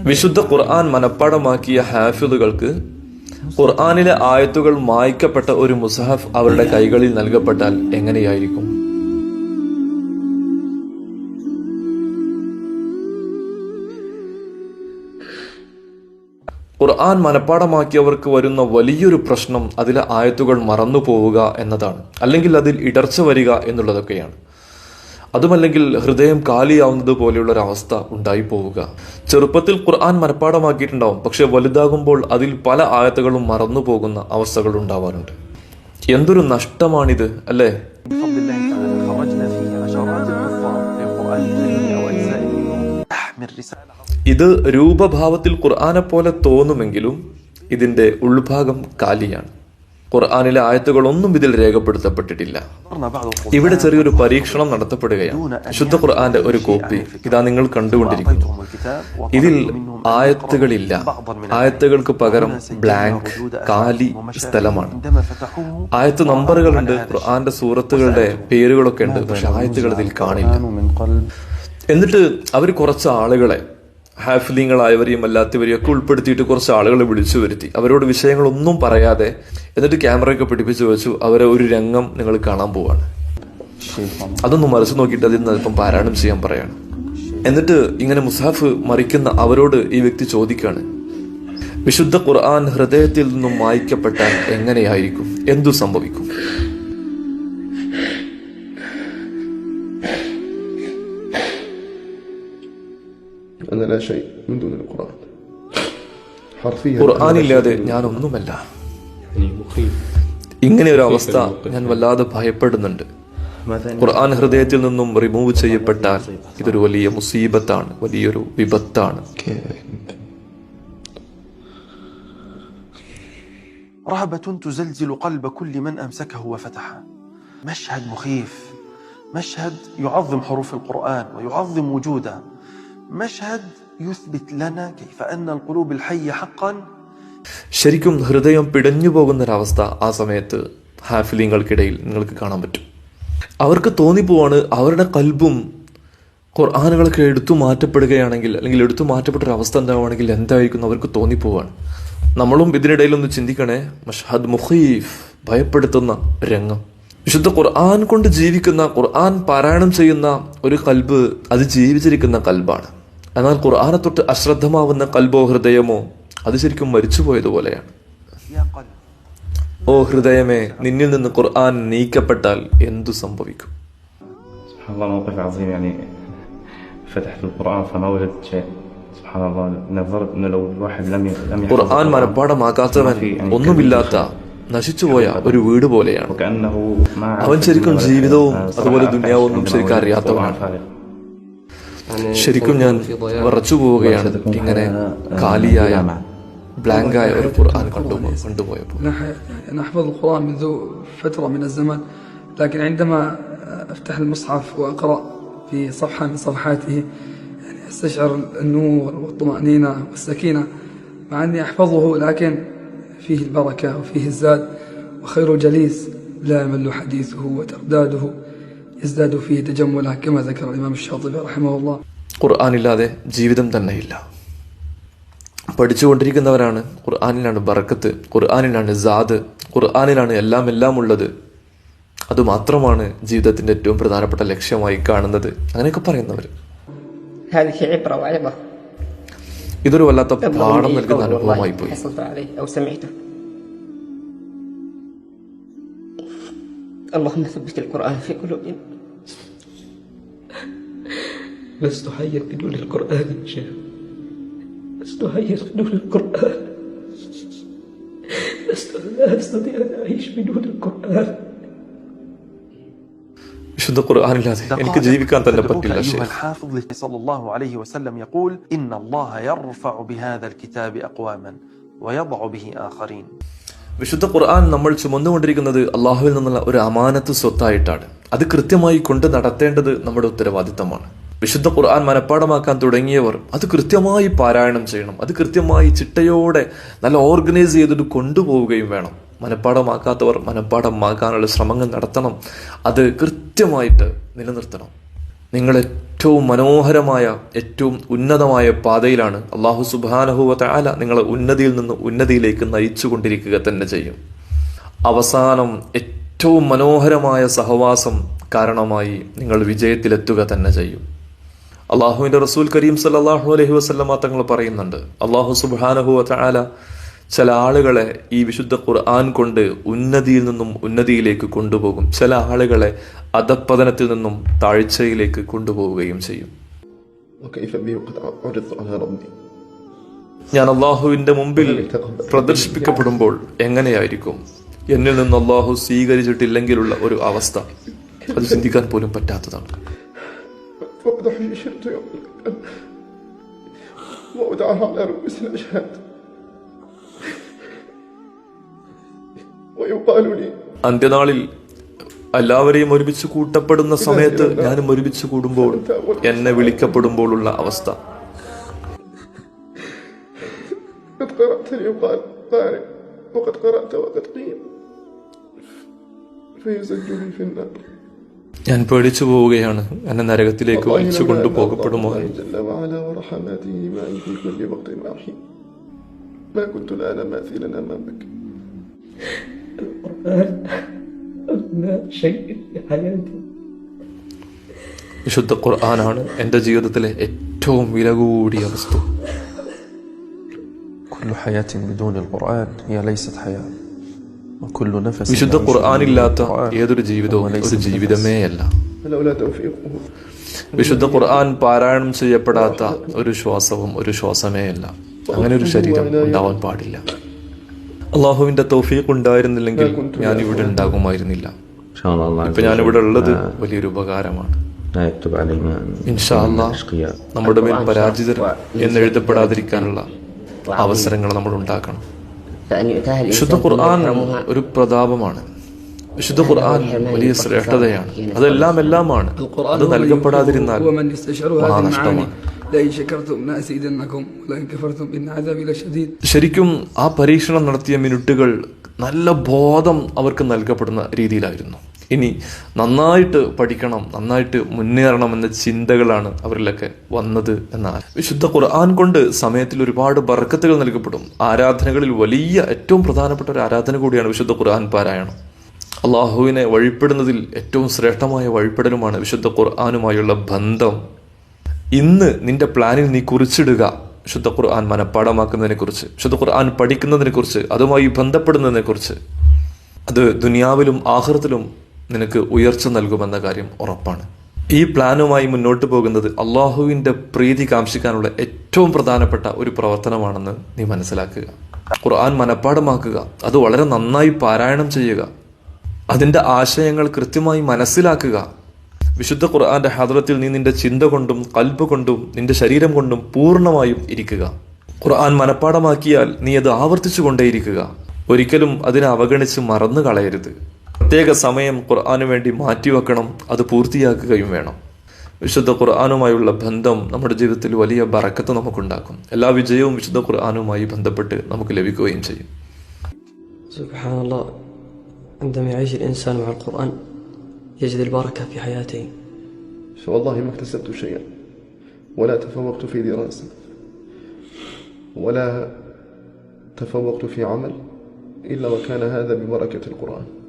വിശുദ്ധ ഖുർആൻ മനപ്പാടമാക്കിയ ഹാഫിദുകൾക്ക് ഖുർആാനിലെ ആയത്തുകൾ മായ്ക്കപ്പെട്ട ഒരു മുസഹഫ് അവരുടെ കൈകളിൽ നൽകപ്പെട്ടാൽ എങ്ങനെയായിരിക്കും? ഖുർആൻ മനപ്പാടമാക്കിയവർക്ക് വരുന്ന വലിയൊരു പ്രശ്നം അതിലെ ആയത്തുകൾ മറന്നു പോവുക എന്നതാണ്. അല്ലെങ്കിൽ അതിൽ ഇടർച്ച വരിക എന്നുള്ളതൊക്കെയാണ്. അതുമല്ലെങ്കിൽ ഹൃദയം കാലിയാവുന്നത് പോലെയുള്ള ഒരവസ്ഥ ഉണ്ടായിപ്പോവുക ചെറുപ്പത്തിൽ ഖുർആൻ മനഃപ്പാടമാക്കിയിട്ടുണ്ടാവും പക്ഷെ വലുതാകുമ്പോൾ അതിൽ പല ആയത്തുകളും മറന്നു പോകുന്ന അവസ്ഥകൾ ഉണ്ടാവാറുണ്ട്. എന്തൊരു നഷ്ടമാണിത് അല്ലേ? ഇത് രൂപഭാവത്തിൽ ഖുർആനെ പോലെ തോന്നുമെങ്കിലും ഇതിന്റെ ഉൾഭാഗം കാലിയാണ്. ഖുർആാനിലെ ആയത്തുകളൊന്നും ഇതിൽ രേഖപ്പെടുത്തപ്പെട്ടിട്ടില്ല. ഇവിടെ ചെറിയൊരു പരീക്ഷണം നടത്തപ്പെടുകയാണ്. ശുദ്ധ ഖുർആാന്റെ ഒരു കോപ്പി ഇതാ നിങ്ങൾ കണ്ടുകൊണ്ടിരിക്കുന്നു. ഇതിൽ ആയത്തുകളില്ല. ആയത്തുകൾക്ക് പകരം ബ്ലാങ്ക് കാലി സ്ഥലമാണ്. ആയത്ത് നമ്പറുകളുണ്ട് ഖുർആാന്റെ സൂറത്തുകളുടെ പേരുകളൊക്കെ ഉണ്ട് പക്ഷെ ആയത്തുകൾ ഇതിൽ കാണില്ല. എന്നിട്ട് അവർ കുറച്ച് ആളുകളെ ഹാഫിലിങ്ങളായവരെയും അല്ലാത്തവരെയും ഒക്കെ ഉൾപ്പെടുത്തിയിട്ട് കുറച്ച് ആളുകളെ വിളിച്ചു വരുത്തി. അവരോട് വിഷയങ്ങളൊന്നും പറയാതെ എന്നിട്ട് ക്യാമറയൊക്കെ പിടിപ്പിച്ചു വെച്ചു. അവരെ ഒരു രംഗം നിങ്ങൾ കാണാൻ പോവാണ്. അതൊന്നും മനസ്സ് നോക്കിയിട്ട് അതിൽ നിന്ന് അല്പം പാരായണം ചെയ്യാൻ പറയാണ്. എന്നിട്ട് ഇങ്ങനെ മുസാഫ് മറിക്കുന്ന അവരോട് ഈ വ്യക്തി ചോദിക്കാണ്. വിശുദ്ധ ഖുർആൻ ഹൃദയത്തിൽ നിന്നും മായ്ക്കപ്പെട്ടാൽ എങ്ങനെയായിരിക്കും? എന്തു സംഭവിക്കും? أنا لا شيء من دون القرآن حرفيا ഖുർആാനില്ലാതെ ഞാനൊന്നുമല്ല ഇങ്ങനെ ഒരു അവസ്ഥ ഞാൻ വല്ലാതെ ഭയപ്പെടുന്നുണ്ട് ഖുർആൻ ഹൃദയത്തിൽ നിന്നും റിമൂവ് ചെയ്യപ്പെട്ടാൽ ഇതൊരു വലിയ മുസീബത്താണ് വലിയൊരു വിപത്താണ് رهبة تزلزل قلب كل من أمسكه وفتحه مشهد مخيف مشهد يعظم حروف القرآن ويعظم وجوده مشهد يثبت لنا كيف أن القلوب الحية حقا ശരിക്കും ഹൃദയം പിടഞ്ഞു പോകുന്ന ഒരവസ്ഥ ആ സമയത്ത് ഹാഫിലിങ്ങൾക്കിടയിൽ നിങ്ങൾക്ക് കാണാൻ പറ്റും അവർക്ക് തോന്നിപ്പോവാണ് അവരുടെ കൽബും ഖുർആാനുകളൊക്കെ എടുത്തു മാറ്റപ്പെടുകയാണെങ്കിൽ അല്ലെങ്കിൽ എടുത്തു മാറ്റപ്പെട്ട ഒരു അവസ്ഥ എന്താവുകയാണെങ്കിൽ എന്തായിരിക്കും അവർക്ക് തോന്നിപ്പോവാണ് നമ്മളും ഇതിനിടയിൽ ഒന്ന് ചിന്തിക്കണേ മഷഹദ് മുഖീഫ് ഭയപ്പെടുത്തുന്ന രംഗം വിശുദ്ധ ഖുർആൻ കൊണ്ട് ജീവിക്കുന്ന ഖുർആൻ പാരായണം ചെയ്യുന്ന ഒരു കൽബ് അത് ജീവിച്ചിരിക്കുന്ന കൽബാണ് എന്നാൽ ഖുർആനെ തൊട്ട് അശ്രദ്ധമാവുന്ന കൽബോ ഹൃദയമോ അത് ശരിക്കും മരിച്ചുപോയതുപോലെയാണ് يا قلب ഓ ഹൃദയമേ നിന്നിൽ നിന്ന് ഖുർആൻ നീക്കപ്പെട്ടാൽ എന്തു സംഭവിക്കും سبحان الله موقف عظيم يعني فتحت القرآن فما وجدت شيء سبحان الله نظرت انه لو الواحد لم ي- لم يحفظ ഖുർആൻ القرآن മനഃപ്പാടമാക്കാത്തവൻ ഒന്നുമില്ലാത്ത നശിച്ചുപോയ ഒരു വീട് പോലെയാണ് وكأنه ما عرف അവൻ ശരിക്കും الدنيا ولا ജീവിതവും الآخرة. അതുപോലെ صراحة ദുനിയാവൊന്നും عندما ശരിക്കും وجدت അറിയാത്തവനാണ് القرآن ഫാരിഖ്. ശരിക്കും ഞാൻ വിറച്ചു പോവുകയാണ് ഇങ്ങനെ കാലിയായ ബ്ലാങ്കായ ഒരു ഖുർആൻ കണ്ടു കൊണ്ടുപോയപ്പോൾ أنا ح- أنا أحفظ القرآن منذ فترة من الزمن لكن عندما أفتح المصحف وأقرأ في صفحة من صفحاته يعني أستشعر النور والطمأنينة والسكينة مع أني أحفظه لكن فيه البركة وفيه الزاد وخير جليس لا يمل حديثه وترداده യസ്ദാദു ഫീ തജമ്മുല കമാ ദക്കറ ഇമാം ഷാത്തിബി ഖുർആൻ ഇല്ലാതെ ജീവിതം തന്നെയില്ല. പഠിച്ചുകൊണ്ടിരിക്കുന്നവരാണ് ഖുർആാനിലാണ് ബർക്കത്ത് ഖുർആാനിലാണ് ജാദ് ഖുർആാനിലാണ് എല്ലാം എല്ലാം ഉള്ളത് അതുമാത്രമാണ് ജീവിതത്തിന്റെ ഏറ്റവും പ്രധാനപ്പെട്ട ലക്ഷ്യമായി കാണുന്നത്. അങ്ങനെയൊക്കെ പറയുന്നവർ ഇതൊരു വല്ലാത്ത പാഠം നൽകുന്ന അനുഭവമായി പോയി. اللهم ثبت القرآن في قلوبنا لست حيا بدون القرآن يا شيخ لست حيا بدون القرآن لست لا أستطيع أن أعيش بدون القرآن വിശുദ്ധ ഖുർആാനില്ലാതെ എനിക്ക് ജീവിക്കാൻ തന്നെ تدعوك പറ്റില്ല أيها ശരി الحافظ صلى الله عليه وسلم يقول إن الله يرفع بهذا الكتاب أقواما ويضع به آخرين വിശുദ്ധ ഖുർആൻ നമ്മൾ ചുമന്നുകൊണ്ടിരിക്കുന്നത് അള്ളാഹുവിൽ നിന്നുള്ള ഒരു അമാനത്ത് സ്വത്തായിട്ടാണ്. അത് കൃത്യമായി കൊണ്ട് നടത്തേണ്ടത് നമ്മുടെ ഉത്തരവാദിത്തമാണ്. വിശുദ്ധ ഖുർആൻ മനഃപ്പാടമാക്കാൻ തുടങ്ങിയവർ അത് കൃത്യമായി പാരായണം ചെയ്യണം. അത് കൃത്യമായി ചിട്ടയോടെ നല്ല ഓർഗനൈസ് ചെയ്തിട്ട് കൊണ്ടുപോവുകയും വേണം. മനഃപ്പാടമാക്കാത്തവർ മനഃപ്പാടമാക്കാനുള്ള ശ്രമങ്ങൾ നടത്തണം. അത് കൃത്യമായിട്ട് നിലനിർത്തണം. നിങ്ങൾ ഏറ്റവും മനോഹരമായ ഏറ്റവും ഉന്നതമായ പാതയിലാണ് അള്ളാഹു സുബാനഹുവ ആല നിങ്ങളെ ഉന്നതിയിൽ നിന്ന് ഉന്നതിയിലേക്ക് നയിച്ചു കൊണ്ടിരിക്കുക തന്നെ ചെയ്യും. അവസാനം ഏറ്റവും മനോഹരമായ സഹവാസം കാരണമായി നിങ്ങൾ വിജയത്തിലെത്തുക തന്നെ ചെയ്യും. അള്ളാഹുവിന്റെ റസൂൽ കരീം സല്ലാഹു അലഹി വസ്ലമ തങ്ങൾ പറയുന്നുണ്ട് അള്ളാഹു സുബാനഹു ആല ചില ആളുകളെ ഈ വിശുദ്ധ ഖുർആൻ കൊണ്ട് ഉന്നതിയിൽ നിന്നും ഉന്നതിയിലേക്ക് കൊണ്ടുപോകും ചില ആളുകളെ അധപ്പതനത്തിൽ നിന്നും താഴ്ചയിലേക്ക് കൊണ്ടുപോവുകയും ചെയ്യും وكيف بي وقد عرضت على ربي ഞാൻ അള്ളാഹുവിന്റെ മുമ്പിൽ പ്രദർശിപ്പിക്കപ്പെടുമ്പോൾ എങ്ങനെയായിരിക്കും എന്നിൽ നിന്ന് അള്ളാഹു സ്വീകരിച്ചിട്ടില്ലെങ്കിലുള്ള ഒരു അവസ്ഥ അത് ചിന്തിക്കാൻ പോലും പറ്റാത്തതാണ് وقد حشرت يوم القيامة وأدعى على رؤوس الأشهاد അന്ത്യനാളിൽ എല്ലാവരെയും ഒരുമിച്ച് കൂട്ടപ്പെടുന്ന സമയത്ത് ഞാനും ഒരുമിച്ച് കൂടുമ്പോൾ എന്നെ വിളിക്കപ്പെടുമ്പോഴുള്ള അവസ്ഥ قد قرأت ليقال قارئ وقد قرأت وقد قيل فيزجني في النار ഞാൻ പേടിച്ചു പോവുകയാണ് എന്നെ നരകത്തിലേക്ക് والله വലിച്ചു لولا أن കൊണ്ടുപോകപ്പെടുമോ الله എന്ന്. جل وعلا ورحماته معي في كل وقت وحين ما كنت الآن ماثلا أمامك വിശുദ്ധ ഖുർആനാണ് എന്റെ ജീവിതത്തിലെ ഏറ്റവും വില കൂടിയ വസ്തു വിശുദ്ധ ഖുർആാനില്ലാത്ത ഏതൊരു ജീവിതവും ഒരു ജീവിതമേ അല്ല. വിശുദ്ധ ഖുർആൻ പാരായണം ചെയ്യപ്പെടാത്ത ഒരു ശ്വാസവും ഒരു ശ്വാസമേ അല്ല. അങ്ങനെ ഒരു ശരീരം ഉണ്ടാവാൻ പാടില്ല. അള്ളാഹുവിന്റെ തോഫീഖ് ഉണ്ടായിരുന്നില്ലെങ്കിൽ ഞാൻ ഇവിടെ ഉണ്ടാകുമായിരുന്നില്ല. ഇപ്പൊ ഞാൻ ഇവിടെ ഉള്ളത് വലിയൊരു ഉപകാരമാണ്. നമ്മുടെ മേൽ പരാജിതർ എന്നെഴുതപ്പെടാതിരിക്കാനുള്ള അവസരങ്ങൾ നമ്മൾ ഉണ്ടാക്കണം. വിശുദ്ധ ഖുർആൻ ഒരു പ്രതാപമാണ്. വിശുദ്ധ ഖുർആൻ വലിയ ശ്രേഷ്ഠതയാണ്. അതെല്ലാം എല്ലാമാണ്. അത് നൽകപ്പെടാതിരുന്നാൽ മഹാനഷ്ടമാണ്. ശരിക്കും ആ പരീക്ഷണം നടത്തിയ മിനിറ്റുകൾ നല്ല ബോധം അവർക്ക് നൽകപ്പെടുന്ന രീതിയിലായിരുന്നു. ഇനി നന്നായിട്ട് പഠിക്കണം നന്നായിട്ട് മുന്നേറണം എന്ന ചിന്തകളാണ് അവരിലൊക്കെ വന്നത് എന്നാൽ വിശുദ്ധ ഖുർആൻ കൊണ്ട് സമയത്തിൽ ഒരുപാട് ബർക്കത്തുകൾ നൽകപ്പെടും. ആരാധനകളിൽ വലിയ ഏറ്റവും പ്രധാനപ്പെട്ട ഒരു ആരാധന കൂടിയാണ് വിശുദ്ധ ഖുർആൻ പാരായണം. അള്ളാഹുവിനെ വഴിപ്പെടുന്നതിൽ ഏറ്റവും ശ്രേഷ്ഠമായ വഴിപ്പെടലുമാണ് വിശുദ്ധ ഖുർആാനുമായുള്ള ബന്ധം. ഇന്ന് നിന്റെ പ്ലാനിൽ നീ കുറിച്ചിടുക. ശുദ്ധ ഖുർആൻ മനഃപ്പാടമാക്കുന്നതിനെ കുറിച്ച് ശുദ്ധ ഖുർആൻ പഠിക്കുന്നതിനെ കുറിച്ച് അതുമായി ബന്ധപ്പെടുന്നതിനെ കുറിച്ച് അത് ദുനിയാവിലും ആഹൃത്തിലും നിനക്ക് ഉയർച്ച നൽകുമെന്ന കാര്യം ഉറപ്പാണ്. ഈ പ്ലാനുമായി മുന്നോട്ട് പോകുന്നത് അള്ളാഹുവിന്റെ പ്രീതി കാംക്ഷിക്കാനുള്ള ഏറ്റവും പ്രധാനപ്പെട്ട ഒരു പ്രവർത്തനമാണെന്ന് നീ മനസ്സിലാക്കുക. ഖുർആൻ മനഃപ്പാടമാക്കുക അത് വളരെ നന്നായി പാരായണം ചെയ്യുക. അതിന്റെ ആശയങ്ങൾ കൃത്യമായി മനസ്സിലാക്കുക. വിശുദ്ധ ഖുർആന്റെ ഹദ്രത്തിൽ നീ നിന്റെ ചിന്ത കൊണ്ടും കൽബ് കൊണ്ടും നിന്റെ ശരീരം കൊണ്ടും പൂർണ്ണമായും ഇരിക്കുക ഖുർആൻ മനഃപ്പാടമാക്കിയാൽ നീ അത് ആവർത്തിച്ചു കൊണ്ടേയിരിക്കുക ഒരിക്കലും അതിനെ അവഗണിച്ച് മറന്നു കളയരുത് പ്രത്യേക സമയം ഖുർആന് വേണ്ടി മാറ്റിവെക്കണം അത് പൂർത്തിയാക്കുകയും വേണം വിശുദ്ധ ഖുർആാനുമായുള്ള ബന്ധം നമ്മുടെ ജീവിതത്തിൽ വലിയ ബറക്കത്ത് നമുക്കുണ്ടാക്കും എല്ലാ വിജയവും വിശുദ്ധ ഖുർആാനുമായി ബന്ധപ്പെട്ട് നമുക്ക് ലഭിക്കുകയും ചെയ്യും سبحان الله عندما يعيش الإنسان مع القرآن يجد البركة في حياته فوالله ما اكتسبت شيئا ولا تفوقت في دراسة ولا تفوقت في عمل إلا وكان هذا ببركة القرآن.